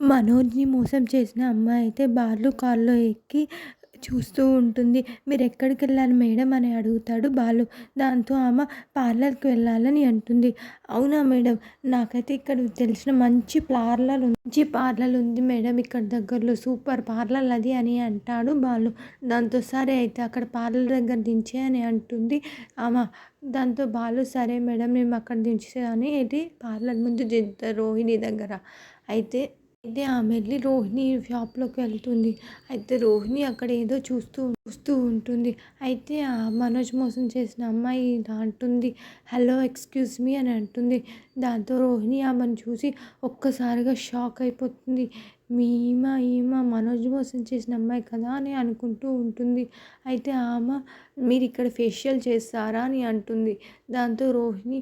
మనోజ్ని మోసం చేసిన అమ్మాయి అయితే బాలు కారులో ఎక్కి చూస్తూ ఉంటుంది. మీరు ఎక్కడికి వెళ్ళాలి మేడం? అని అడుగుతాడు బాలు. దాంతో ఆమె పార్లర్కి వెళ్ళాలని అంటుంది. అవునా మేడం నాకైతే ఇక్కడ తెలిసిన మంచి పార్లర్ ఉంది మంచి పార్లర్ ఉంది మేడం ఇక్కడ దగ్గరలో సూపర్ పార్లర్ అది అని అంటాడు బాలు. దాంతో సరే అయితే అక్కడ పార్లర్ దగ్గర దించే అని అంటుంది ఆమె. దాంతో బాలు సరే మేడం మేము అక్కడ దించే అని ఇది పార్లర్ ముందు దించుతారు రోహిణి దగ్గర. అయితే అయితే ఆమె వెళ్ళి రోహిణి షాప్లోకి వెళ్తుంది. అయితే రోహిణి అక్కడ ఏదో చూస్తూ చూస్తూ ఉంటుంది. అయితే ఆ మనోజ్ మోసం చేసిన అమ్మాయి అంటుంది. హలో ఎక్స్క్యూజ్ మీ అని అంటుంది. దాంతో రోహిణి ఆమెను చూసి ఒక్కసారిగా షాక్ అయిపోతుంది. మీ ఈమె మనోజ్ మోసం చేసిన అమ్మాయి కదా అని అనుకుంటూ ఉంటుంది. అయితే ఆమె మీరు ఇక్కడ ఫేషియల్ చేస్తారా అని అంటుంది. దాంతో రోహిణి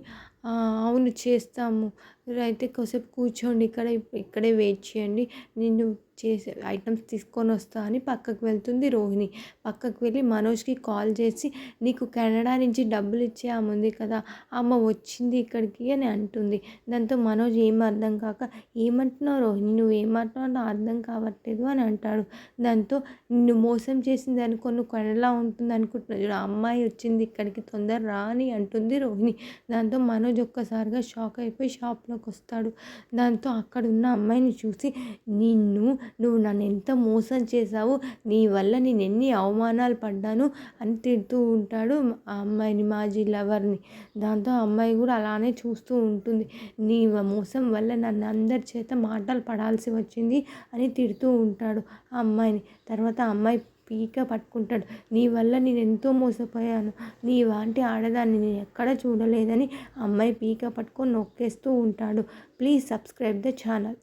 అవును చేస్తాము. అయితే కాసేపు కూర్చోండి ఇక్కడ ఇక్కడే వెయిట్ చేయండి. నేను చేసే ఐటమ్స్ తీసుకొని వస్తా అని పక్కకు వెళ్తుంది రోహిణి. పక్కకు వెళ్ళి మనోజ్కి కాల్ చేసి నీకు కెనడా నుంచి డబ్బులు ఇచ్చే ఆమె ఉంది కదా అమ్మ వచ్చింది ఇక్కడికి అని అంటుంది. దాంతో మనోజ్ ఏం అర్థం కాక ఏమంటున్నావు రోహిణి? నువ్వు ఏమంటున్నావు అర్థం కావట్లేదు అని అంటాడు. దాంతో నిన్ను మోసం చేసింది అనుకో నువ్వు కెనడా ఉంటుంది అనుకుంటున్నావు. చూడు అమ్మాయి వచ్చింది ఇక్కడికి తొందర రా అని అంటుంది రోహిణి. దాంతో మనోజ్ ఒక్కసారిగా షాక్ అయిపోయి షాప్లో షాప్లోకి వస్తాడు దాంతో అక్కడ ఉన్న అమ్మాయిని చూసి నిన్ను నువ్వు నన్ను ఎంత మోసం చేశావు? నీ వల్ల నేను ఎన్ని అవమానాలు పడ్డాను? అని తిడుతూ ఉంటాడు ఆ అమ్మాయిని మాజీ లవర్ని. దాంతో ఆ అమ్మాయి కూడా అలానే చూస్తూ ఉంటుంది. నీ మోసం వల్ల నన్ను అందరి చేత మాటలు పడాల్సి వచ్చింది అని తిడుతూ ఉంటాడు ఆ అమ్మాయిని. తర్వాత ఆ అమ్మాయి పీక పట్టుకుంటాడు. నీ వల్ల నేను ఎంతో మోసపోయాను. నీ వాంటి ఆడదాన్ని నేను ఎక్కడ చూడలేదని అమ్మాయి పీక పట్టుకొని నొక్కేస్తూ ఉంటాడు. Please subscribe the channel.